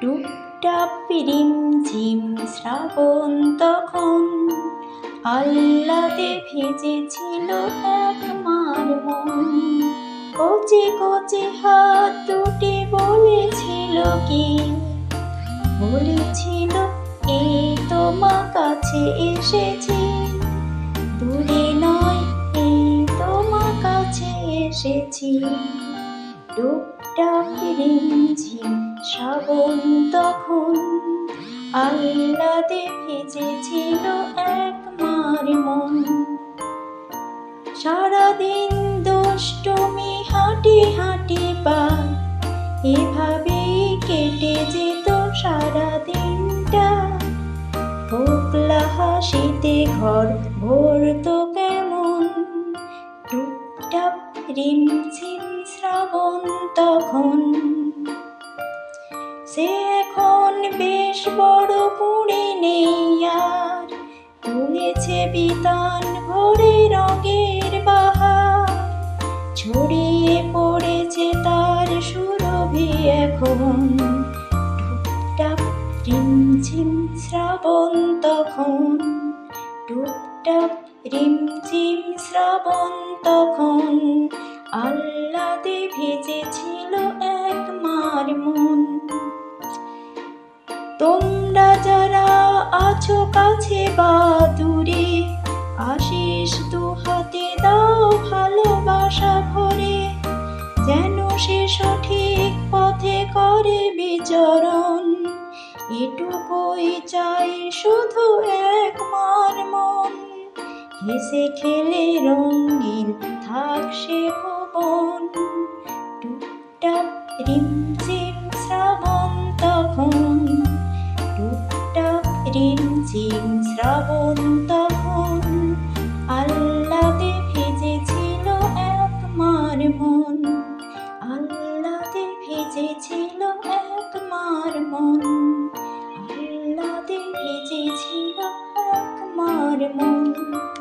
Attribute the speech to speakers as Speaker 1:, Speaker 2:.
Speaker 1: টুপটাপ ঝিম শ্রাবণ তখন। আহ্লাদে ভেজেছিল এক মার মন। কচি কচি হাত দুটি বলেছিল কি? বলেছিল, এই তোমার কাছে এসেছি। দূরে নয়, এই তোমার কাছে এসেছি। টুকটাক রিমঝিম শ্রাবণ তখন আহ্লাদে ভেজেছিল এক মার মন। সারাদিন দুষ্টুমি হাঁটি হাঁটি পা এভাবেই কেটে যেত সারা দিনটা ফোকলা হাসিতে ঘর ভরতো কেমন? টুপটাপ রিমঝিম তখন। সে এখন বেশ বড় পুড়ে নেই আর তুলেছে বিতান ভরে রঙের বাহার। ছড়িয়ে পড়েছে তার সুরভি এখন। টুকটাক রিমঝিম শ্রাবণ তখন। টুকটাক রিমঝিম শ্রাবণ তখন। আহ্লাদে ভেজেছিল এক মার মন। তোমরা যারা আছো কাছে বা দূরে, আশিস দু হাতে দাও ভালোবাসা ভরে, যেন সে সঠিক পথে করে বিচরণ। এটুকুই চাই শুধু এক মার মন। হেসে খেলে রঙিন রিমঝিম শ্রাবণ তখন টুকটাক রিমঝিম শ্রাবণ তখন। আল্লাতে ভেজেছিল একমার মন। আল্লাতে ভেজেছিল একমার মন। আল্লাতে ভেজেছিল একমার মন।